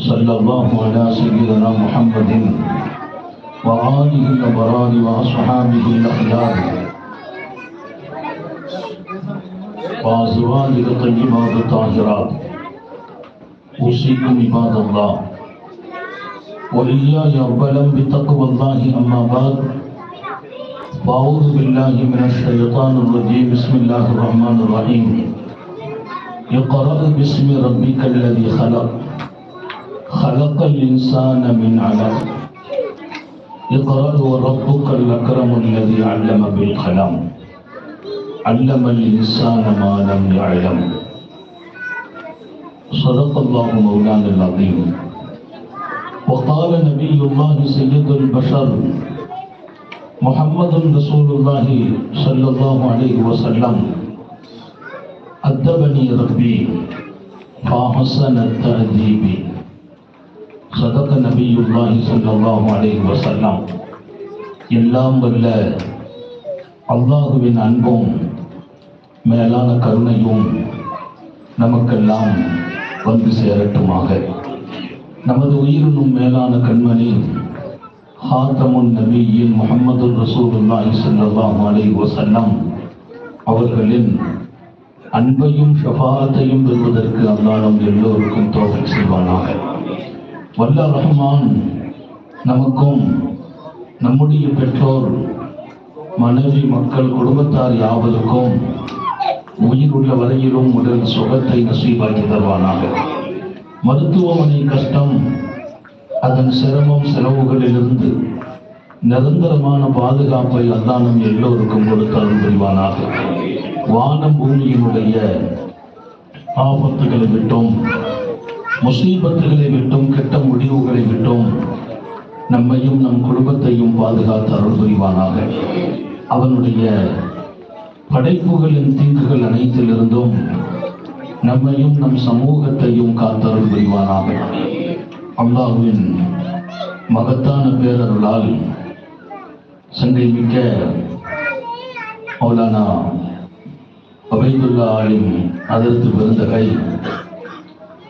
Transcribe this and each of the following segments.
صلى الله على سيدنا محمد وآله الأبرار وأصحابه الأخيار وأزواجه الطيبات الطاهرات. أوصيكم عباد الله. وإياي أولا بتقوى الله أما بعد. فأعوذ بالله من الشيطان الرجيم. بسم الله الرحمن الرحيم. اقرأ باسم ربك الذي خلق. خلق الإنسان من علق. اقرأ وربك الأكرم الذي علم بالقلم. علم الإنسان ما لم يعلم. صدق الله مولانا العظيم. وقال نبي الله سيد البشر محمد رسول الله صلى الله عليه وسلم. أدبني ربي فأحسن التأديب. சதக நபியுல்லாஹி ஸல்லல்லாஹு அலைஹி வசல்லாம் எல்லாம் வல்ல அல்லாஹுவின் அன்பும் மேலான கருணையும் நமக்கெல்லாம் வந்து சேரட்டுமாக. நமது உயிரினும் மேலான கண்மணி ஹாத்தமுன் நபியின் முகமது ரசூலுல்லாஹி ஸல்லல்லாஹு அலைஹி வஸல்லம் அவர்களின் அன்பையும் ஷஃபாத்தையும் பெறுவதற்கு அல்லாஹ் எல்லோருக்கும் தோகை செய்வானாக. வல்ல ரஹ்மான் நமக்கும் நம்முடைய பெற்றோர் மனைவி மக்கள் குடும்பத்தார் யாவருக்கும் உயிர் உள்ள வரையிலும் உடல் சுகத்தை நசீபாக்கி தருவானாக. மருத்துவமனை கஷ்டம் அதன் சிரமம் செலவுகளிலிருந்து நிரந்தரமான பாதுகாப்பை அல்லானும் எல்லோருக்கும் கொடுத்தாலும் புரிவானாக. வானம் பூமியினுடைய ஆபத்துகளை விட்டோம். முசீபத்துகளை விட்டும் கெட்ட முடிவுகளை விட்டும் நம்மையும் நம் குடும்பத்தையும் பாதுகாத்து அருள் புரிவானாக. அவனுடைய படைப்புகளின் தீங்குகள் அனைத்திலிருந்தும் நம்மையும் நம் சமூகத்தையும் காத்தருள் புரிவானாக. அல்லாஹுவின் மகத்தான பேரருளால் சங்கை மிக்க மௌலானா அபைதுல்லா ஆலிம் அதற்கு விருந்தகை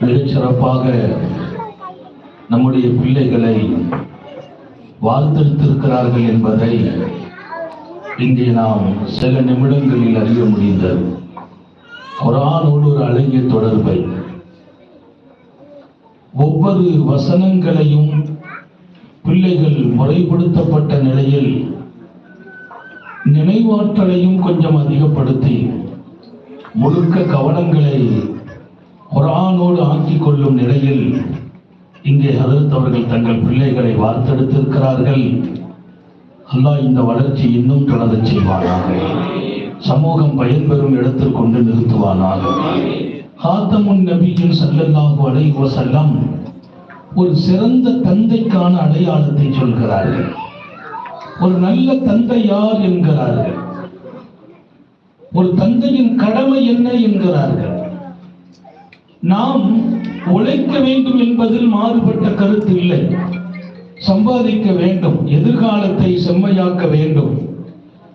மிகச் சிறப்பாக நம்முடைய பிள்ளைகளை வாழ்த்தெடுத்திருக்கிறார்கள் என்பதை இங்கே நாம் சில நிமிடங்களில் அறிய முடிந்தது. குரானோடு ஒரு அழகிய தொடர்பை. ஒவ்வொரு வசனங்களையும் பிள்ளைகள் முறைப்படுத்தப்பட்ட நிலையில் நினைவாற்றலையும் கொஞ்சம் அதிகப்படுத்தி முழுக்க கவனங்களை குரானோடு ஆக்கிக் கொள்ளும் நிலையில் இங்கே ஹதரத் அவர்கள் தங்கள் பிள்ளைகளை வார்த்தெடுத்திருக்கிறார்கள் அல்லாஹ் இந்த வளர்ச்சி இன்னும் தொடர செய்வானாக. சமூகம் பயன்பெறும் இடத்தில் கொண்டு நிறுத்துவானாக. ஹாத்தமுன் நபியின் சல்லல்லாஹு அலைஹி வஸல்லம் ஒரு சிறந்த தந்தைக்கான அடையாளத்தை சொல்கிறார்கள். ஒரு நல்ல தந்தை யார் என்கிறார்கள்? ஒரு தந்தையின் கடமை என்ன என்கிறார்கள்? நாம் உழைக்க வேண்டும் என்பதில் மாறுபட்ட கருத்து இல்லை. சம்பாதிக்க வேண்டும் எதிர்காலத்தை செம்மையாக்க வேண்டும்.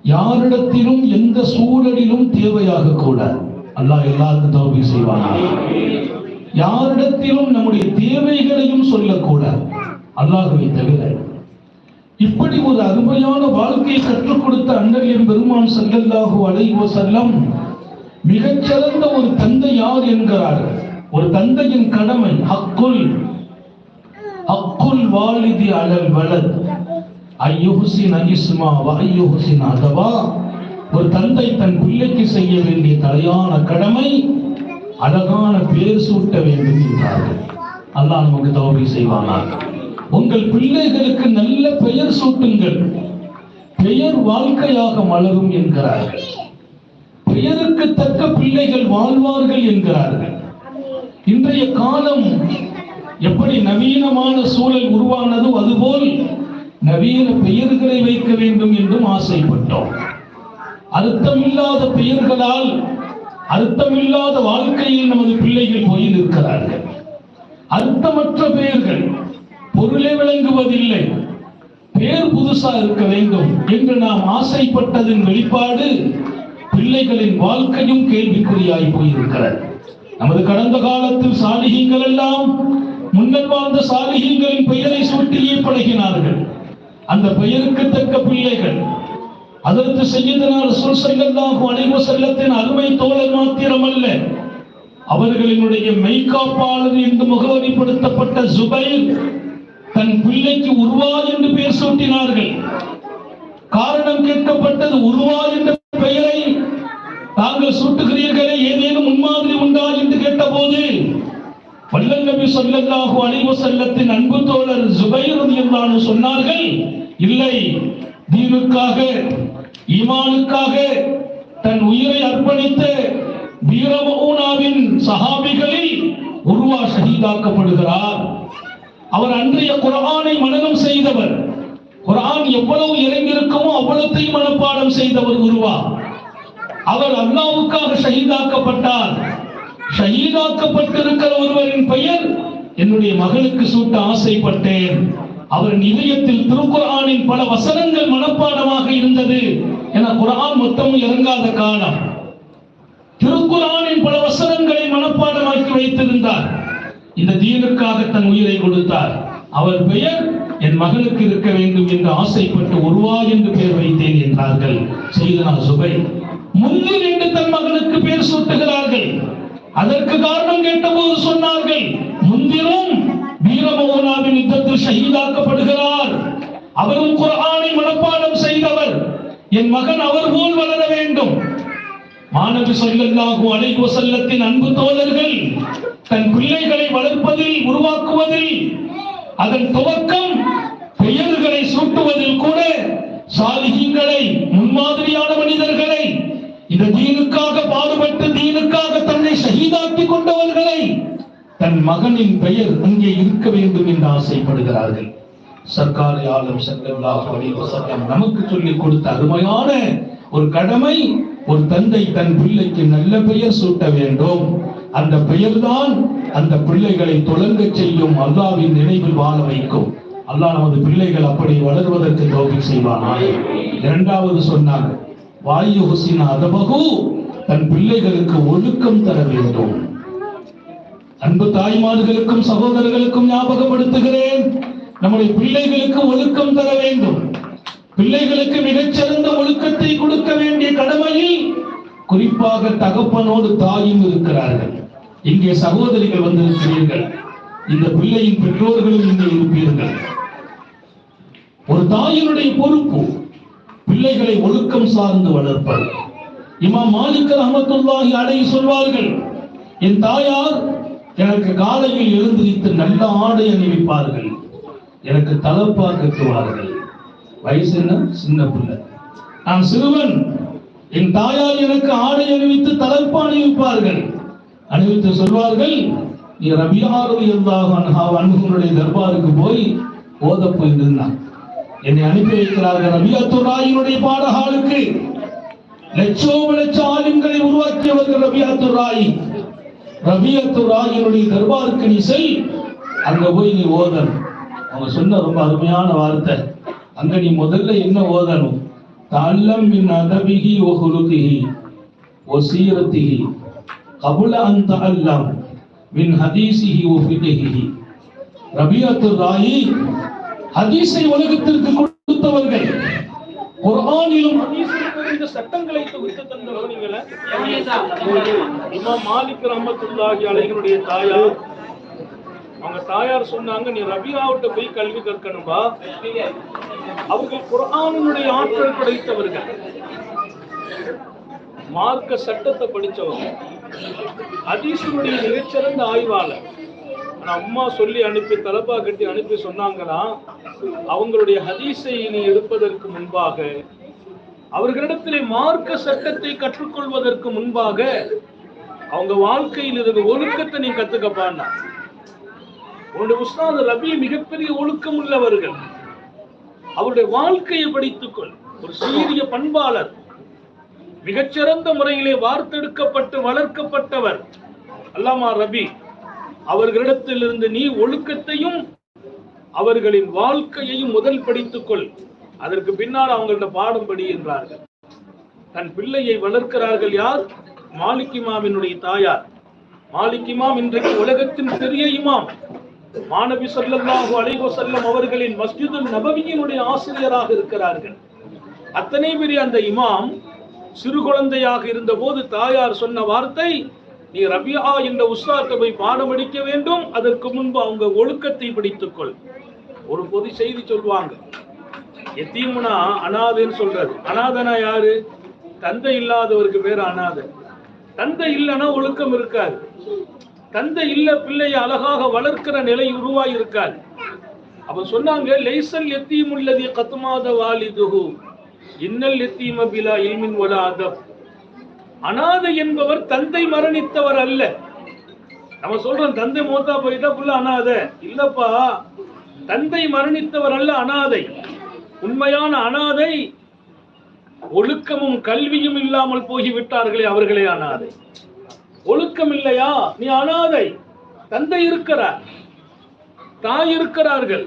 யாரிடத்திலும் எந்த சூழலிலும் தேவையாக கூட அல்லாஹ் எல்லாருக்கும் தோல்வி செய்வானா? யாரிடத்திலும் நம்முடைய தேவைகளையும் சொல்லக்கூடாது அல்லாஹுவை தவிர. இப்படி ஒரு அருமையான வாழ்க்கையை கற்றுக் கொடுத்த அண்ணலின் பெருமான் சல்லல்லாஹு அலைஹி செல்லம் மிகச்சிறந்த ஒரு தந்தை யார் என்கிறார்கள்? ஒரு தந்தையின் கடமை ஹக்குல். ஹக்குல் வாலிதி அலல் வலத் ஐயுஹுசின் இஸ்மா வ ஐயுஹுசின் அதவா. ஒரு தந்தை தன் பிள்ளைக்கு செய்ய வேண்டிய தலையான கடமை அழகான பேர் சூட்ட வேண்டும் என்றார்கள். அல்லாஹ் நமக்கு தௌபி செய்வானார் உங்கள் பிள்ளைகளுக்கு நல்ல பெயர் சூட்டுங்கள். பெயர் வாழ்க்கையாக மலரும் என்கிறார்கள். பெயருக்கு தக்க பிள்ளைகள் வாழ்வார்கள் என்கிறார்கள். இன்றைய காலம் எப்படி நவீனமான சூழல் உருவானதோ அதுபோல் நவீன பெயர்களை வைக்க வேண்டும் என்றும் ஆசைப்பட்டோம். அர்த்தமில்லாத பெயர்களால் அர்த்தமில்லாத வாழ்க்கையில் நமது பிள்ளைகள் போய் நிற்கிறார்கள். அர்த்தமற்ற பெயர்கள் பொருளே விளங்குவதில்லை பேர் புதுசா இருக்க வேண்டும் என்று நாம் ஆசைப்பட்டதன் வெளிப்பாடு பிள்ளைகளின் வாழ்க்கையும் கேள்விக்குறியாய் போயிருக்கிறது. நமது கடந்த காலத்தில் சாலிகங்கள் எல்லாம் முன்னர் வாழ்ந்த சாலிகங்களின் பெயரை சூட்டியே பழகினார்கள். அந்த பெயருக்கு தக்க பிள்ளைகள். அதற்கு செய்யதனால் சொல் அழைவு செல்லத்தின் அருமை தோழர் மாத்திரமல்ல. அவர்களினுடைய மெய்காப்பாளர் என்று முகவரிப்படுத்தப்பட்ட ஜுபைர் தன் பிள்ளைக்கு உருவா என்று பெயர் சூட்டினார்கள். காரணம் கேட்கப்பட்டது உருவா என்ற பெயரை தாங்கள் சூட்டுகிறீர்களே ஏதேனும் முன்மாதிரி உண்டா என்று கேட்டபோது வல்லநபி சொல்லல்லாஹு ஸல்லல்லாஹு செல்லத்தின் அன்பு தோழர் ஜுபைர் ரலியல்லாஹு சொன்னார்கள் இல்லை தீனுக்காக ஈமானுக்காக தன் உயிரை அர்ப்பணித்த வீரமூனாவின் சஹாபிகளில் உருவா ஷஹீதாக்கப்படுகிறார். அவர் அன்றைய குரானை மனனம் செய்தவர். குரான் எவ்வளவு இறங்கியிருக்குமோ அவ்வளத்தையும் மனப்பாடம் செய்தவர் உருவா அவர் அல்லாவுக்காக ஷஹீதாக்கப்பட்டார். ஷஹீதாக்கப்பட்டிருக்கிற ஒருவரின் பெயர் என்னுடைய மகளுக்கு சூட்ட ஆசைப்பட்டேன். அவரின் இதயத்தில் திருக்குறானின் பல வசனங்கள் மனப்பாடமாக இருந்தது. என குர்ஆன் மொத்தமும் இறங்காத காலம். திருக்குர்ஆனின் பல வசனங்களை மனப்பாடமாக்கி வைத்திருந்தார். இந்த தீனுக்காக தன் உயிரை கொடுத்தார். அவர் பெயர் என் மகளுக்கு இருக்க வேண்டும் என்று ஆசைப்பட்டு உருவா என்று பெயர் வைத்தேன் என்றார்கள். செய்தனா சுபை? முன்னில் என்று தன் மகனுக்கு பேர் சூட்டுகிறார்கள். அதற்கு காரணம் கேட்டபோது சொன்னார்கள் முந்திரும் வீரமோகனாவின் யுத்தத்தில் ஷஹீதாக்கப்படுகிறார். அவரும் குரானை மனப்பாடம் செய்தவர். என் மகன் அவர் போல் வளர வேண்டும். மாணவி ஸல்லல்லாஹு அழைப்பு செல்லத்தின் அன்பு தோழர்கள் தன் பிள்ளைகளை வளர்ப்பதில் உருவாக்குவதில் அதன் துவக்கம் பெயர்களை சூட்டுவதில் கூட சாதிகங்களை முன்மாதிரியான மனிதர்களை இந்த தீனுக்காக பாடுபட்டு தீனுக்காக தன்னை ஷஹீதாக்கி கொண்டவர்களை தன் மகனின் பெயர் அங்கே இருக்க வேண்டும் என்று ஆசைப்படுகிறார்கள். சர்க்காரி ஆலம் ஸல்லல்லாஹு நமக்கு சொல்லிக் கொடுத்த அருமையான ஒரு கடமை ஒரு தந்தை தன் பிள்ளைக்கு நல்ல பெயர் சூட்ட வேண்டும். அந்த பெயர்தான் அந்த பிள்ளைகளை தொடங்கச் செய்யும் அல்லாவின் நினைவில் வாழ வைக்கும். அல்லாஹ் நமது பிள்ளைகள் அப்படி வளர்வதற்கு தோல்வி செய்வானாக. இரண்டாவது சொன்னார் வாயு ஹுசின் அதபகு தன் பிள்ளைகளுக்கு ஒழுக்கம் தர வேண்டும். அன்பு தாய்மார்களுக்கும் சகோதரர்களுக்கும் ஞாபகப்படுத்துகிறேன். நம்முடைய பிள்ளைகளுக்கு ஒழுக்கம் தர வேண்டும். பிள்ளைகளுக்கு மிகச்சிறந்த ஒழுக்கத்தை கொடுக்க வேண்டிய கடமையில் குறிப்பாக தகப்பனோடு தாயும் இருக்கிறார்கள். இங்கே சகோதரிகள் வந்திருக்கிறீர்கள். இந்த பிள்ளையின் பெற்றோர்களும் இங்கே இருப்பீர்கள். ஒரு தாயினுடைய பொறுப்பு பிள்ளைகளை ஒழுக்கம் சார்ந்து வளர்ப்பது. இமாம் மாலிக் ரஹமத்துல்லாஹி அலைஹி சொல்வார்கள் என் தாயார் எனக்கு காலையில் எழுந்திருத்து நல்ல ஆடை அணிவிப்பார்கள். எனக்கு தலப்பா கட்டுவார்கள் வயசு என்ன? சின்ன பிள்ளை. நான் சிறுவன். என் தாயார் எனக்கு ஆடை அணிவித்து தலப்பா அணிவிப்பார்கள். அணிவித்து சொல்வார்கள் நீ ரபியாரு இருந்தாக அன்புடைய தர்பாருக்கு போய் ஓத போயிருந்தான் என்னை அனுப்பி வைக்கிறார்கள் ரபியாத்து ராயினுடைய பாடகாலுக்கு. லட்சோம் லட்ச ஆலிம்களை உருவாக்கியவர்கள் ரபியாத்து ராய். ரபியத்து ராயினுடைய தர்பாருக்கு நீ செல் அங்க போய் நீ ஓதணும். அவங்க சொன்ன ரொம்ப அருமையான வார்த்தை. அங்க நீ முதல்ல என்ன ஓதணும்? தல்லம் மின் அதபிகி ஓ ஒசீரத்திகி ஓ கபுல அந்த அல்லம் மின் ஹதீசிஹி ஓ ராயி அதிசை ராயி ஹதீஸை உலகத்திற்கு கொடுத்தவர்கள். குர்ஆனிலும் இந்த சட்டங்களை தொகுத்து தந்தவர்களே இமாம் மாலிக் ரஹ்மத்துல்லாஹி அலைஹினுடைய தாயார். அவங்க தாயார் சொன்னாங்க நீ ரபியாவிட்ட போய் கல்வி கற்கணும்பா. அவர்கள் குர்ஆனினுடைய ஆற்றல் படைத்தவர்கள். மார்க்க சட்டத்தை படிச்சவங்க ஹதீஸினுடைய மிகச்சிறந்த ஆய்வாளர். ஆனால் அம்மா சொல்லி அனுப்பி தலப்பா கட்டி அனுப்பி சொன்னாங்கன்னா அவங்களுடைய ஹதீஸை நீ எடுப்பதற்கு முன்பாக அவர்களிடத்திலே மார்க்க சட்டத்தை கற்றுக்கொள்வதற்கு முன்பாக அவங்க வாழ்க்கையில் இருந்த ஒழுக்கத்தை நீ கத்துக்கப்பான்னா உன்னுடைய உஸ்தாது ரபி மிகப்பெரிய ஒழுக்கம் உள்ளவர்கள். அவருடைய வாழ்க்கையை படித்துக்கொள். ஒரு சீரிய பண்பாளர். மிகச்சிறந்த முறையிலே வார்த்தெடுக்கப்பட்டு வளர்க்கப்பட்டவர். அல்லாமா ரபி. அவர்களிடத்திலிருந்து நீ ஒழுக்கத்தையும் அவர்களின் வாழ்க்கையையும் முதல் படித்துக்கொள். அதற்கு பின்னால் அவங்கள்ட்ட பாடம் படி என்றார்கள். தன் பிள்ளையை வளர்க்கிறார்கள் யார்? மாலிகிமாவினுடைய தாயார். மாலிகிமாம் இன்றைக்கு உலகத்தின் பெரிய இமாம். மாணவி சொல்லல்லாஹு அலைவோ செல்லம் அவர்களின் மஸ்ஜிதுல் நபவியினுடைய ஆசிரியராக இருக்கிறார்கள். அத்தனை பெரிய அந்த இமாம் சிறு குழந்தையாக இருந்தபோது தாயார் சொன்ன வார்த்தை நீ ரபியா என்ற உஸ்தாத்தை போய் பாடம் அடிக்க வேண்டும். அதற்கு முன்பு அவங்க ஒழுக்கத்தை படித்துக்கொள். ஒரு பொது செய்தி சொல்லுவாங்க. எத்தீமுனா அனாதைன்னு சொல்றது அனாதனா யாரு? தந்தை இல்லாதவருக்கு பேர் அனாதை. தந்தை இல்லைன்னா ஒழுக்கம் இருக்காது. தந்தை இல்ல பிள்ளையை அழகாக வளர்க்கிற நிலை உருவாய் இருக்காது அப்ப சொன்னாங்க லைசல் எத்தீம் உள்ளது கத்துமாத வாலிதுகு இன்னல் எத்தீம பிலா இல்மின் வல அதப். அனாதை என்பவர் தந்தை மரணித்தவர் அல்ல. நம்ம சொல்றோம் தந்தை மூத்தா போயிட்டா புள்ள அனாதை. இல்லப்பா தந்தை மரணித்தவர் அல்ல அனாதை. உண்மையான அனாதை ஒழுக்கமும் கல்வியும் இல்லாமல் போகிவிட்டார்களே அவர்களே அனாதை. ஒழுக்கம் இல்லையா? நீ அனாதை. தந்தை இருக்கிறார். தாய் இருக்கிறார்கள்.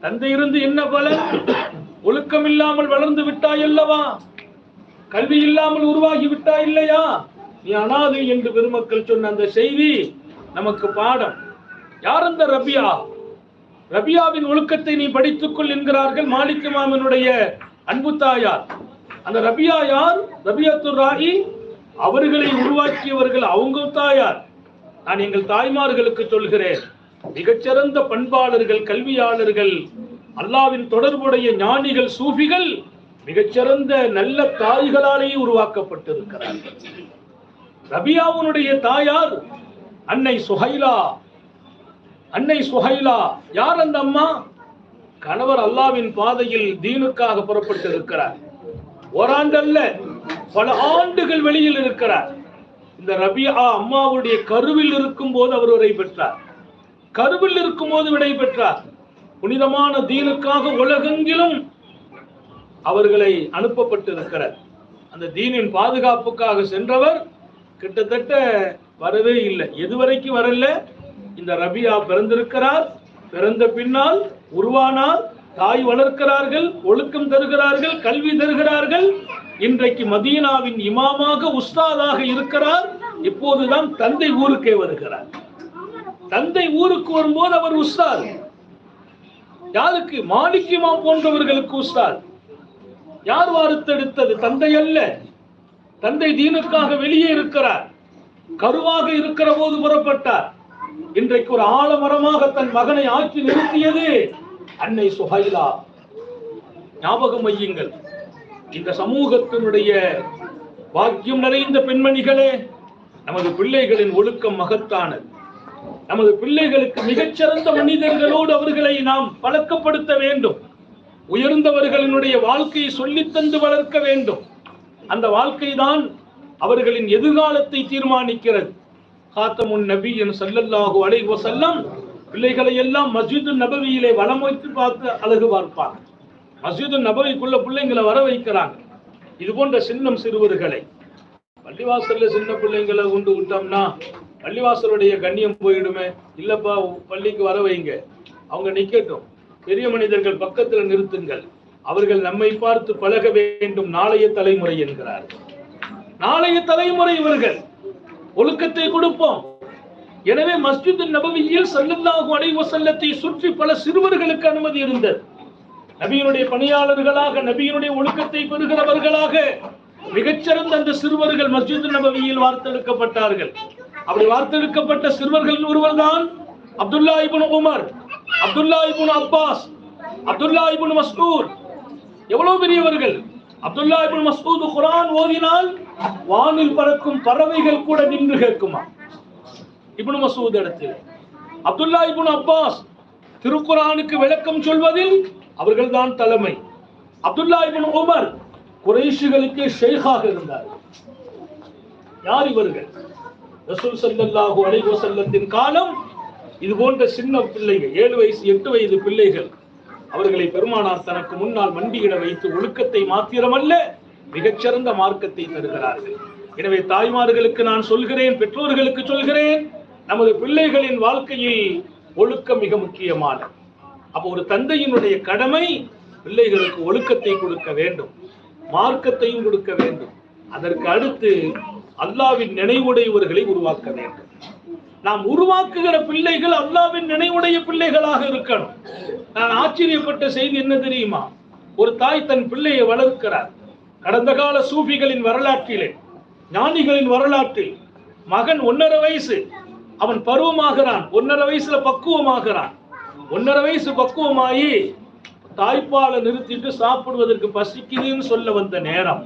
தந்தை இருந்து என்ன பலன்? ஒழுக்கம் இல்லாமல் வளர்ந்து விட்டாய் அல்லவா? கல்வி இல்லாமல் உருவாகி விட்டா இல்லையா? நீ அனாதை என்று பெருமக்கள் சொன்ன அந்த செய்தி நமக்கு பாடம். யார் அந்த ரபியா? ரபியாவின் ஒழுக்கத்தை நீ படித்துக்கொள் என்கிறார்கள் மாலிக் மாமனுடைய அன்பு தாயார். அந்த ரபியா யார்? ரபியாத்துர் ராகி அவர்களை உருவாக்கியவர்கள் அவங்க தாயார். நான் எங்கள் தாய்மார்களுக்கு சொல்கிறேன் மிகச்சிறந்த பண்பாளர்கள் கல்வியாளர்கள் அல்லாவின் தொடர்புடைய ஞானிகள் சூஃபிகள் மிகச்சிறந்த நல்ல தாய்களாலேயே உருவாக்கப்பட்டிருக்கிறார்கள் ரபியாவுனுடைய தாயார் அன்னை சுஹைலா. அன்னை சுஹைலா யார் அந்த அம்மா? கணவர் அல்லாவின் பாதையில் தீனுக்காக புறப்பட்டு இருக்கிறார் ஓராண்டல்ல பல ஆண்டுகள் வெளியில் இருக்கிறார். இந்த ரபியா அம்மாவுடைய கருவில் இருக்கும் போது அவர் விடை பெற்றார். கருவில் இருக்கும் போது விடை பெற்றார். புனிதமான தீனுக்காக உலகெங்கிலும் அவர்களை அனுப்பப்பட்டிருக்கிறார். அந்த தீனின் பாதுகாப்புக்காக சென்றவர் கிட்டத்தட்ட வரவே இல்லை. எதுவரைக்கும் வரல? இந்த ரபியா பிறந்திருக்கிறார். பிறந்த பின்னால் உருவானால் தாய் வளர்க்கிறார்கள் ஒழுக்கம் தருகிறார்கள் கல்வி தருகிறார்கள். இன்றைக்கு மதீனாவின் இமாமாக உஸ்தாதாக இருக்கிறார். இப்போதுதான் தந்தை ஊருக்கே வருகிறார். தந்தை ஊருக்கு வரும்போது அவர் உஸ்தாத். யாருக்கு? மாலிக் இமாம் போன்றவர்களுக்கு உஸ்தாத். யார் வார்த்தெடுத்தது? தந்தை அல்ல தந்தை தீனுக்காக வெளியே இருக்கிறார். கருவாக இருக்கிற போது புறப்பட்டார். இன்றைக்கு ஒரு ஆழமரமாக தன் மகனை ஆற்றி நிறுத்தியது அன்னை சுஹைலா. ஞாபகம் வையுங்கள். இந்த சமூகத்தினுடைய பாக்கியம் நிறைந்த பெண்மணிகளே நமது பிள்ளைகளின் ஒழுக்கம் மகத்தானது. நமது பிள்ளைகளுக்கு மிகச்சிறந்த மனிதர்களோடு அவர்களை நாம் பழக்கப்படுத்த வேண்டும். உயர்ந்தவர்களினுடைய வாழ்க்கையை சொல்லித் தந்து வளர்க்க வேண்டும். அந்த வாழ்க்கை தான் அவர்களின் எதிர்காலத்தை தீர்மானிக்கிறது. காத்தமுன் நபியின் செல்லல்லாகு அலைஹி செல்லம் பிள்ளைகளை எல்லாம் மஸ்ஜிது நபவியிலே வளம் வைத்து பார்த்து அழகு பார்ப்பாங்க. மஸ்ஜிது நபவிக்குள்ள பிள்ளைங்களை வர வைக்கிறாங்க. இது போன்ற சின்னம் சிறுவர்களை பள்ளிவாசல்ல சின்ன பிள்ளைங்களை கொண்டு விட்டோம்னா பள்ளிவாசலுடைய கண்ணியம் போயிடுமே. இல்லப்பா பள்ளிக்கு வர வைங்க. அவங்க நிக்கட்டும். பெரிய மனிதர்கள் பக்கத்துல நிறுத்துங்கள். அவர்கள் நம்மை பார்த்து பழக வேண்டும். நாளைய தலைமுறை என்கிறார். நாளைய தலைமுறை இவர்கள். ஒழுக்கத்தை கொடுப்போம். எனவே மஸ்ஜித் நபவியில் ஸல்லல்லாஹு அலைஹி வஸல்லத்தை சுற்றி பல சிறுவர்களுக்கு அனுமதி இருந்தது. நபியினுடைய பணியாளர்களாக நபியினுடைய ஒழுக்கத்தை பெறுகிறவர்களாக மிகச்சிறந்த அந்த சிறுவர்கள் மஸ்ஜித் நபவியில் வார்த்தெடுக்கப்பட்டார்கள். அப்படி வார்த்தெடுக்கப்பட்ட சிறுவர்கள் ஒருவர்தான் Abdullah ibn Umar. Abdullah ibn Abbas Abdullah ibn மஸ்கூர் எவ்வளவு பெரியவர்கள்? அப்துல்லா இபுன் மஸ்கூத் குரான் ஓதினால் வானில் பறக்கும் பறவைகள் கூட நின்று கேட்குமா? இபுன் மசூத் இடத்தில். அப்துல்லா இபுன் அப்பாஸ் திருக்குரானுக்கு விளக்கம் சொல்வதில் அவர்கள்தான் தலைமை. அப்துல்லா இபுன் உமர் குறைஷிகளுக்கு ஷேகாக இருந்தார். யார் இவர்கள்? ரசூல் ஸல்லல்லாஹு அலைஹி வஸல்லத்தின் காலம் இது போன்ற சின்ன பிள்ளைகள் ஏழு வயசு எட்டு வயது பிள்ளைகள் அவர்களை பெருமானார் தனக்கு முன்னால் மண்டியிட வைத்து ஒழுக்கத்தை மாத்திரமல்ல மிகச்சிறந்த மார்க்கத்தை தருகிறார்கள். எனவே தாய்மார்களுக்கு நான் சொல்கிறேன் பெற்றோர்களுக்கு சொல்கிறேன் நமது பிள்ளைகளின் வாழ்க்கையில் ஒழுக்கம் மிக முக்கியமானது. அப்போ ஒரு தந்தையினுடைய கடமை பிள்ளைகளுக்கு ஒழுக்கத்தை கொடுக்க வேண்டும் மார்க்கத்தையும் கொடுக்க வேண்டும். அதற்கு அடுத்து அல்லாவின் நினைவுடையவர்களை உருவாக்க வேண்டும். நாம் உருவாக்குகிற பிள்ளைகள் அல்லாவின் நினைவுடைய பிள்ளைகளாக இருக்கணும். நான் ஆச்சரியப்பட்ட செய்தி என்ன தெரியுமா? ஒரு தாய் தன் பிள்ளையை வளர்க்கிறார். கடந்த கால சூஃபிகளின் வரலாற்றிலே ஞானிகளின் வரலாற்றில் மகன் ஒன்னரை வயசு அவன் பருவமாகிறான். ஒன்னரை வயசுல பக்குவமாகிறான். ஒன்னரை வயசு பக்குவமாயி தாய்ப்பாலை நிறுத்திட்டு சாப்பிடுவதற்கு பசிக்குதுன்னு சொல்ல வந்த நேரம்.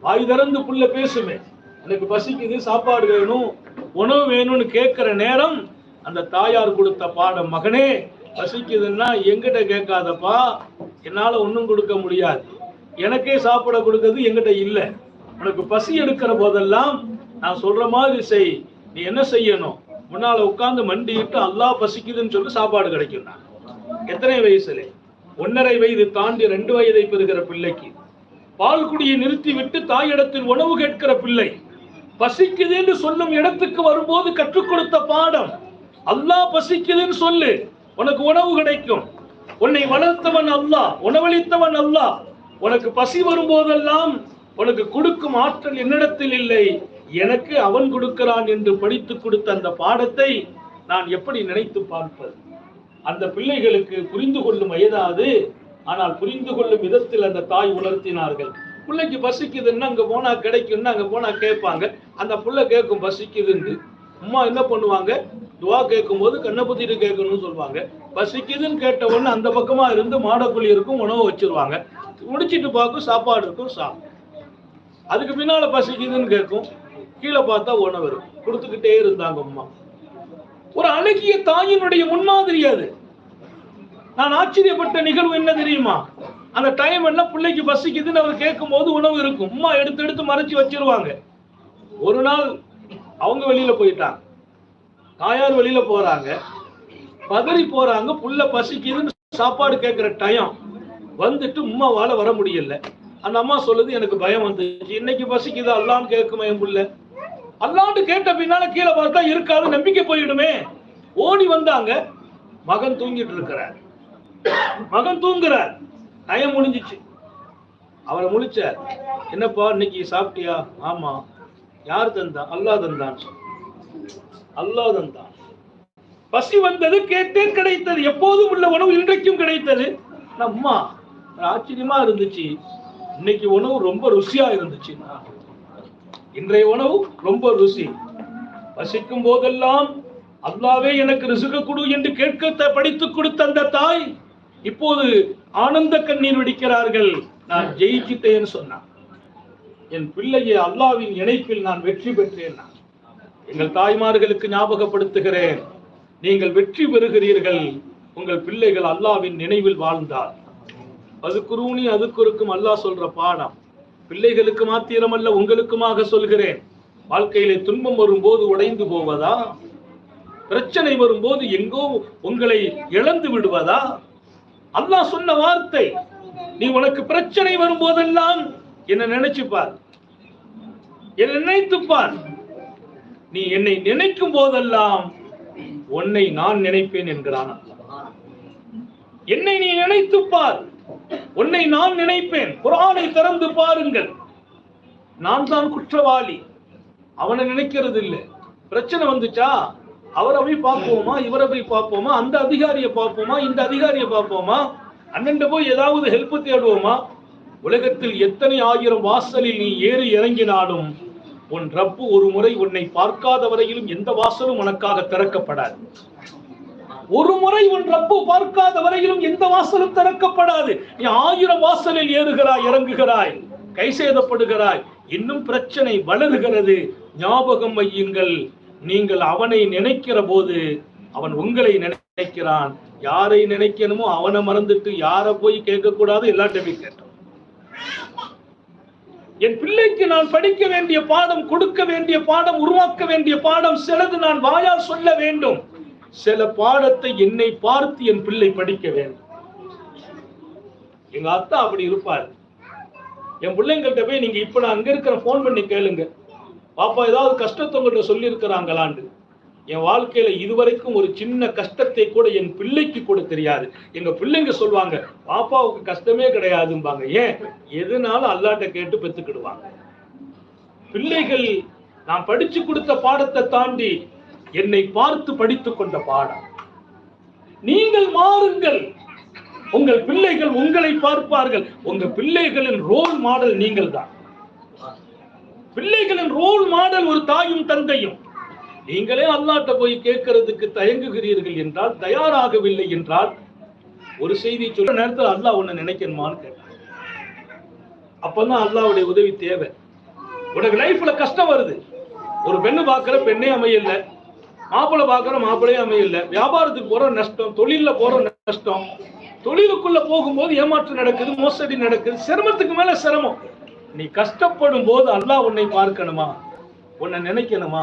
வாய் திறந்து புள்ள பேசுமே. எனக்கு பசிக்குது சாப்பாடு வேணும். உணவு வேணும்னு கேட்குற நேரம் அந்த தாயார் கொடுத்த பாடம் மகனே பசிக்குதுன்னா எங்கிட்ட கேட்காதப்பா என்னால் ஒன்றும் கொடுக்க முடியாது. எனக்கே சாப்பிட கொடுக்கறது எங்கிட்ட இல்லை. உனக்கு பசி எடுக்கிற போதெல்லாம் நான் சொல்ற மாதிரி செய். நீ என்ன செய்யணும்? முன்னால உட்காந்து மண்டிட்டு அல்லா பசிக்குதுன்னு சொல்லி சாப்பாடு கிடைக்கும் நான் எத்தனை வயசுல? ஒன்னரை வயது தாண்டி ரெண்டு வயதை பெறுகிற பிள்ளைக்கு. பால் குடியை நிறுத்திவிட்டு தாயிடத்தில் உணவு கேட்கிற பிள்ளை. பசிக்குது என்று சொல்லும் இடத்துக்கு வரும்போது கற்றுக் கொடுத்த பாடம். அல்லாஹ் பசிக்குதுன்னு சொல்லு. உனக்கு உணவு கிடைக்கும். உன்னை வளர்த்தவன் அல்லாஹ். உணவளித்தவன் அல்லாஹ். உனக்கு பசி வரும்போதெல்லாம் உனக்கு கொடுக்கும் ஆற்றல் என்னிடத்தில் இல்லை. எனக்கு அவன் கொடுக்கிறான் என்று படித்து கொடுத்த அந்த பாடத்தை நான் எப்படி நினைத்து பார்ப்பது? அந்த பிள்ளைகளுக்கு புரிந்து கொள்ளும் வயதாது. ஆனால் புரிந்து கொள்ளும் விதத்தில் அந்த தாய் உணர்த்தினார்கள். பிள்ளைக்கு பசிக்குதுன்னா அங்க போனா கிடைக்கும்னு அங்க போனால் கேட்பாங்க. அந்த புள்ள கேட்கும் பசிக்குதுன்னு அம்மா என்ன பண்ணுவாங்க? துவா கேட்கும் போது கண்ணை புத்திட்டு கேட்கணும்னு சொல்லுவாங்க. பசிக்குதுன்னு கேட்ட உடனே அந்த பக்கமா இருந்து மாடக்குழி இருக்கும் உணவு வச்சிருவாங்க. முடிச்சிட்டு பார்க்கும் சாப்பாடு இருக்கும் சாப்பிடும் அதுக்கு பின்னால பசிக்குதுன்னு கேட்கும் கீழே பார்த்தா உணவு இருக்கும் கொடுத்துக்கிட்டே இருந்தாங்க அம்மா. ஒரு அழகிய தாயினுடைய முன்மாதிரி அது. நான் ஆச்சரியப்பட்ட நிகழ்வு என்ன தெரியுமா? அந்த டைம் என்ன பிள்ளைக்கு பசிக்குதுன்னு அவர் கேட்கும் போது உணவு இருக்கும். அம்மா எடுத்து எடுத்து மறைச்சு வச்சிருவாங்க. ஒரு நாள் அவங்க வெளியில போயிட்டாங்க. தாயார் வெளியில போறாங்க. பதறி போறாங்க. புள்ள பசிக்குதுன்னு சாப்பாடு கேட்கிற டைம் வந்துட்டு உம்மாவால வர முடியல. அந்த அம்மா சொல்லுது எனக்கு பயம் வந்துச்சு. இன்னைக்கு பசிக்குது. அல்லான்னு கேட்குமா என் புள்ள? அல்லாண்டு கேட்ட பின்னால கீழே பார்த்தா இருக்காது. நம்பிக்கை போயிடுமே. ஓடி வந்தாங்க. மகன் தூங்கிட்டு இருக்கிறார். மகன் தூங்குறார். டயம் முடிஞ்சிச்சு. அவரை முழிச்ச என்னப்பா இன்னைக்கு சாப்பிட்டியா? ஆமா. யார் தந்தா? அல்லாஹ் தந்தான் அல்லாஹ் தந்தான் பசி வந்தது கேட்டேன் கிடைத்தது. எப்போதும் உள்ள உணவு இன்றைக்கும் கிடைத்தது. அம்மா ஆச்சரியமா இருந்துச்சு. இன்னைக்கு உணவு ரொம்ப ருசியா இருந்துச்சு. இன்றைய உணவு ரொம்ப ருசி. பசிக்கும் போதெல்லாம் அல்லாவே எனக்கு ரிசுக கொடு என்று கேட்க படித்துக் கொடுத்த அந்த தாய் இப்போது ஆனந்த கண்ணீர் வெடிக்கிறார்கள். நான் ஜெயிச்சிட்டேன்னு சொன்னான். என் பிள்ளையை அல்லாவின் இணைப்பில் நான் வெற்றி பெற்றேன் நான். எங்கள் தாய்மார்களுக்கு ஞாபகப்படுத்துகிறேன். நீங்கள் வெற்றி பெறுகிறீர்கள். உங்கள் பிள்ளைகள் அல்லாவின் நினைவில் வாழ்ந்தார் அது குருணி அதுக்குருக்கும் அல்லாஹ் சொல்ற பாடம். பிள்ளைகளுக்கு மாத்திரமல்ல உங்களுக்குமாக சொல்கிறேன். வாழ்க்கையிலே துன்பம் வரும்போது உடைந்து போவதா? பிரச்சனை வரும்போது எங்கோ உங்களை இழந்து விடுவதா? அல்லாஹ் சொன்ன வார்த்தை. நீ உனக்கு பிரச்சனை வரும்போதெல்லாம் என்ன நினைச்சு பார் என்னை நினைத்து நீ என்னை நினைக்கும் போதெல்லாம் உன்னை நான் நினைப்பேன் என்கிறான் என்னை நீ நினைத்துப்பார். உன்னை நான் நினைப்பேன். குரானை திறந்து பாருங்கள். நான் தான் குற்றவாளி. அவனை நினைக்கிறது இல்லை பிரச்சனை வந்துச்சா? அவரை போய் பார்ப்போமா? இவரை போய் பார்ப்போமா? அந்த அதிகாரியை பார்ப்போமா? இந்த அதிகாரியை பார்ப்போமா? அண்ணன் போய் ஏதாவது ஹெல்ப் தேடுவோமா? உலகத்தில் எத்தனை ஆயிரம் வாசலில் நீ ஏறி இறங்கினாலும் உன் ரப்பு ஒரு முறை உன்னை பார்க்காத வரையிலும் எந்த வாசலும் உனக்காக திறக்கப்படாது. ஒரு முறை உன் ரப்பு பார்க்காத வரையிலும் எந்த வாசலும் திறக்கப்படாது. நீ ஆயிரம் வாசலில் ஏறுகிறாய் இறங்குகிறாய் கை சேதப்படுகிறாய் இன்னும் பிரச்சனை வளருகிறது. ஞாபகம் வையுங்கள். நீங்கள் அவனை நினைக்கிற போது அவன் உங்களை நினைக்கிறான். யாரை நினைக்கணுமோ அவனை மறந்துட்டு யாரை போய் கேட்கக்கூடாது? எல்லாத்தையும் கேட்டோம். என் பிள்ளைக்கு நான் படிக்க வேண்டிய பாடம் கொடுக்க வேண்டிய பாடம் உருவாக்க வேண்டிய பாடம் சிலது நான் வாயால் சொல்ல வேண்டும். சில பாடத்தை என்னை பார்த்து என் பிள்ளை படிக்க வேண்டும். எங்க அத்தா அப்படி இருப்பார். என் பிள்ளைங்கள்ட்ட போய் நீங்க இப்ப நான் அங்க இருக்கிற போன் பண்ணி கேளுங்க. பாப்பா ஏதாவது கஷ்டத்தை உங்கள்கிட்ட சொல்லியிருக்கிறாங்களான்னு என் வாழ்க்கையில இதுவரைக்கும் ஒரு சின்ன கஷ்டத்தை கூட என் பிள்ளைக்கு கூட தெரியாது. எங்க பிள்ளைங்க சொல்லுவாங்க பாப்பாவுக்கு கஷ்டமே கிடையாதும்பாங்க. ஏன்? எதுனாலும் அல்லாட்ட கேட்டு பெத்துக்கிடுவாங்க. பிள்ளைகள் நான் படிச்சு கொடுத்த பாடத்தை தாண்டி என்னை பார்த்து படித்துக் கொண்ட பாடம். நீங்கள் மாறுங்கள். உங்கள் பிள்ளைகள் உங்களை பார்ப்பார்கள். உங்க பிள்ளைகளின் ரோல் மாடல் நீங்கள் தான் பிள்ளைகளின் ரோல் மாடல் ஒரு தாயும் தந்தையும். நீங்களே அல்லாட்ட போய் கேட்கறதுக்கு தயங்குகிறீர்கள் என்றால் தயாராகவில்லை என்றால் ஒரு செய்தி சொல்ல நேரத்தில் அல்லாஹ் உன்னை நினைக்கணுமான்னு கேட்டான். அப்பதான் அல்லாவுடைய உதவி தேவை. உனக்கு லைஃப்ல கஷ்டம் வருது. ஒரு பெண்ணு பார்க்குற பெண்ணே அமையல. மாப்பிள்ளை பார்க்குற மாப்பிள்ளையே அமையல. வியாபாரத்துக்கு போற நஷ்டம் தொழில்ல போற நஷ்டம். தொழிலுக்குள்ள போகும்போது ஏமாற்றம் நடக்குது மோசடி நடக்குது. சிரமத்துக்கு மேல சிரமம். நீ கஷ்டப்படும் போது அல்லாஹ் உன்னை பார்க்கணுமா? உன்னை நினைக்கணுமா?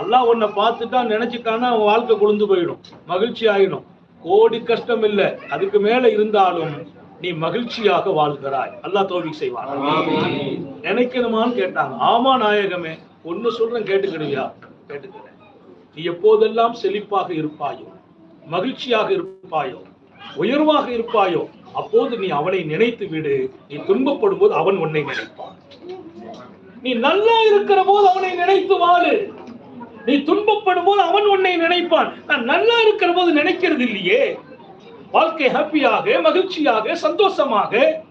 அல்லாஹ் உன்னை பார்த்துட்டா நினைச்சிட்டானா அவன் வாழ்க்கை கொழுந்து போயிடும். மகிழ்ச்சி ஆயிடும். கோடி கஷ்டம் இல்லை. அதுக்கு மேல இருந்தாலும் நீ மகிழ்ச்சியாக வாழ்கிறாய். அல்லாஹ் தோல்வி செய்வான். நினைக்கணுமான்னு கேட்டாங்க. ஆமா நாயகமே ஒன்னு சொல்றேன் கேட்டுக்கிடுவியா? கேட்டுக்கிறேன். நீ எப்போதெல்லாம் செழிப்பாக இருப்பாயோ மகிழ்ச்சியாக இருப்பாயோ உயர்வாக இருப்பாயோ அப்போது நீ அவனை நினைத்து விடு. நீ துன்பப்படும் போது அவன் உன்னை நினைப்பான். நீ நல்லா இருக்கிற போது அவனை நினைத்து வாழு. நீ துன்பப்படும் போது அவன் உன்னை நினைப்பான். நான் நல்லா இருக்கிற போது நினைக்கிறது இல்லையே. வாழ்க்கை ஹாப்பியாக மகிழ்ச்சியாக சந்தோஷமாக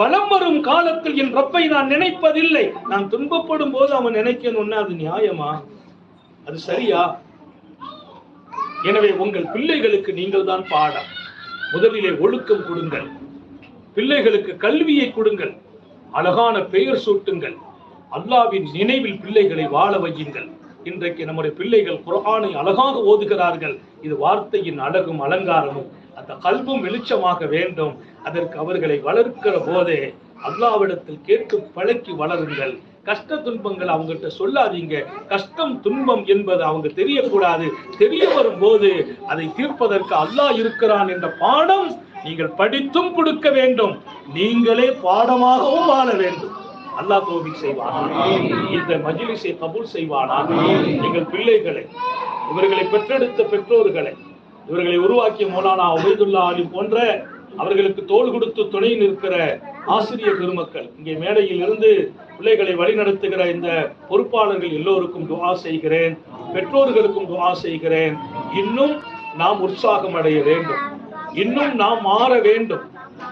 வலம் வரும் காலத்தில் என் ரப்பை நான் நினைப்பதில்லை. நான் துன்பப்படும் போது அவன் நினைக்கணும்னா அது நியாயமா? அது சரியா? எனவே உங்கள் பிள்ளைகளுக்கு நீங்கள் தான் பாடம். முதலிலே ஒழுக்கம் கொடுங்கள். பிள்ளைகளுக்கு கல்வியை கொடுங்கள். அழகான பெயர் சூட்டுங்கள். அல்லாவின் நினைவில் பிள்ளைகளை வாழ வையுங்கள். இன்றைக்கு நம்முடைய பிள்ளைகள் குரானை அழகாக ஓதுகிறார்கள். இது வார்த்தையின் அழகும் அலங்காரமும் அந்த கல்வும் வெளிச்சமாக வேண்டும். அதற்கு அவர்களை வளர்க்கிற போதே அல்லாவிடத்தில் கேட்டு பழக்கி வளருங்கள். கஷ்ட துன்பங்கள் அவங்ககிட்ட சொல்லாதீங்க. கஷ்டம் துன்பம் என்பது அவங்க தெரியக்கூடாது. தெரிய வரும்போது அதை தீர்ப்பதற்கு அல்லாஹ் இருக்கிறான் என்ற பாடம் நீங்கள் படித்தும் கொடுக்க வேண்டும். நீங்களே பாடமாகவும் வாழ வேண்டும். அல்லாஹ் கோவில் செய்வானா? இந்த மஜிலிசை கபூல் செய்வானா? எங்கள் பிள்ளைகளை இவர்களை பெற்றெடுத்த பெற்றோர்களை இவர்களை உருவாக்கிய மோலானா உபைதுல்லா அலி போன்ற அவர்களுக்கு தோள் கொடுத்து துணை நிற்கிற ஆசிரியர் பெருமக்கள் இங்கே மேடையில் இருந்து பிள்ளைகளை வழிநடத்துகிற இந்த பொறுப்பாளர்கள் எல்லோருக்கும் துவா செய்கிறேன் பெற்றோர்களுக்கும் துவா செய்கிறேன். இன்னும் நாம் உற்சாகம் அடைய வேண்டும். இன்னும் நாம் மாற வேண்டும்.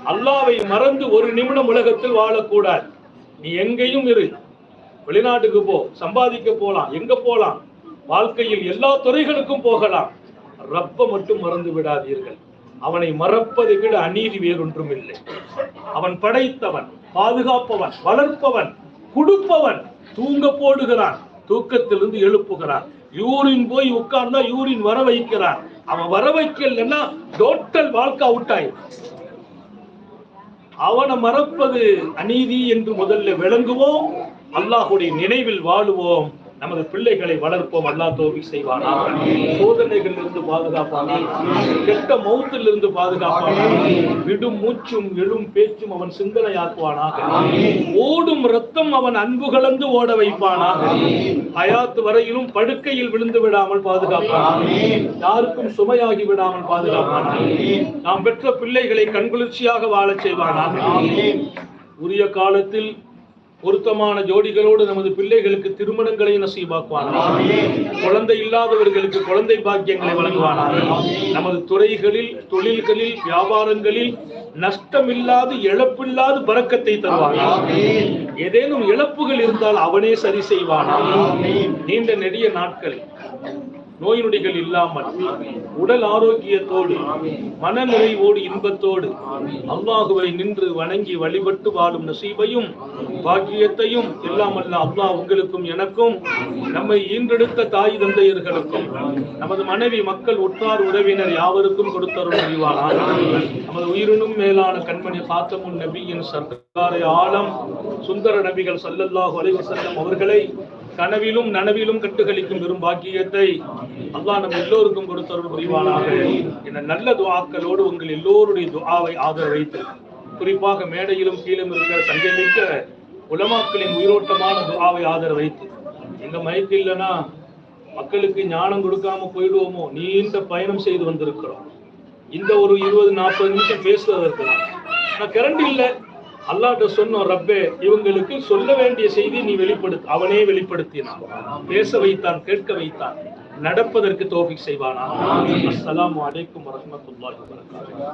அல்லாவை மறந்து ஒரு நிமிடம் உலகத்தில் வாழக்கூடாது. நீ எங்கேயும் இரு. வெளிநாட்டுக்கு போ சம்பாதிக்க போலாம் எங்க போலாம்? வாழ்க்கையில் எல்லா துறைகளுக்கும் போகலாம். ரப்ப மட்டும் மறந்து விடாதீர்கள். அவனை மறப்பதை விட அநீதி வேறொன்றும் இல்லை அவன் படைத்தவன் பாதுகாப்பவன் வளர்ப்பவன் கொடுப்பவன் தூங்க போடுகிறான் தூக்கத்திலிருந்து எழுப்புகிறான். யூரின் போய் உட்கார்ந்தா யூரின் வர வைக்கிறான். அவன் வர வைக்கலன்னா டோட்டல் வாழ்க்கை அவுட் ஆயிடும் அவனை மறப்பது அநீதி என்று முதல்ல விளங்குவோம். அல்லாஹுடைய நினைவில் வாழுவோம். நமது பிள்ளைகளை வளர்ப்போம் அல்லா தோல்வி செய்வானா? சோதனைகளில் இருந்து பாதுகாப்பானா? கெட்ட மௌத்தில் இருந்து பாதுகாப்பானா? விடும் மூச்சும் எழும் பேச்சும் அவன் சிந்தனையாக்குவானாக ஓடும் ரத்தம் அவன் அன்பு கலந்து ஓட வைப்பானாக அயாத்து வரையிலும் படுக்கையில் விழுந்து விடாமல் பாதுகாப்பான? யாருக்கும் சுமையாகி விடாமல் பாதுகாப்பான? நாம் பெற்ற பிள்ளைகளை கண்குளிர்ச்சியாக வாழச் செய்வானாக உரிய காலத்தில் பொருத்தமான ஜோடிகளோடு நமது பிள்ளைகளுக்கு திருமணங்களை நசீபாக்குவானாக. குழந்தை இல்லாதவர்களுக்கு குழந்தை பாக்கியங்களை வழங்குவானாக. நமது துறைகளில் தொழில்களில் வியாபாரங்களில் நஷ்டமில்லாது இழப்பில்லாது பறக்கத்தை தருவானாக. ஏதேனும் இழப்புகள் இருந்தால் அவனே சரி செய்வானாக. நீண்ட நெடிய நாட்கள் நோய் நொடிகள் இல்லாமல் உடல் ஆரோக்கியத்தோடு மன நிறைவோடு இன்பத்தோடு அல்லாஹுவை நின்று வணங்கி வழிபட்டு வாழும் நசீபையும் பாக்கியத்தையும் எல்லாம் அல்ல அல்லாஹ் உங்களுக்கும் எனக்கும் நம்மை ஈன்றெடுத்த தாய் தந்தையர்களுக்கும் நமது மனைவி மக்கள் உற்றார் உறவினர் யாவருக்கும் கொடுத்தருள் அறிவார் நமது உயிரினும் மேலான கண்மணி காத்தமுன் நபியின் சர்க்காரை ஆழம் சுந்தர நபிகள் சல்லல்லாஹு அலைவசல்லம் அவர்களை கனவிலும் நனவிலும் கட்டுகளிக்கும் பெரும் பாக்கியத்தை அல்லாஹ் நம் எல்லோருக்கும் கொடுத்தருள் புரிவானாக. என நல்ல துவாக்களோடு உங்கள் எல்லோருடைய துவாவை ஆதரவைத்து குறிப்பாக மேடையிலும் கீழும் இருக்கிற சங்கமிக்க உலமாக்களின் உயிரோட்டமான துவாவை ஆதரவைத்து எங்க மயக்கு இல்லைன்னா மக்களுக்கு ஞானம் கொடுக்காம போயிடுவோமோ? நீண்ட பயணம் செய்து வந்திருக்கிறோம். இந்த ஒரு இருபது நாற்பது நிமிஷம் பேசுவதற்கு. நான் கரண்ட் இல்லை. அல்லாட்ட சொன்னோம் ரப்பே இவங்களுக்கு சொல்ல வேண்டிய செய்தி நீ வெளிப்படுத்து அவனே வெளிப்படுத்தினான். பேச வைத்தான் கேட்க வைத்தான். நடப்பதற்கு தோஃபிக் செய்வானா? அஸ்ஸலாமு அலைக்கும் வரஹ்மத்துல்லாஹி வபரகாத்துஹு.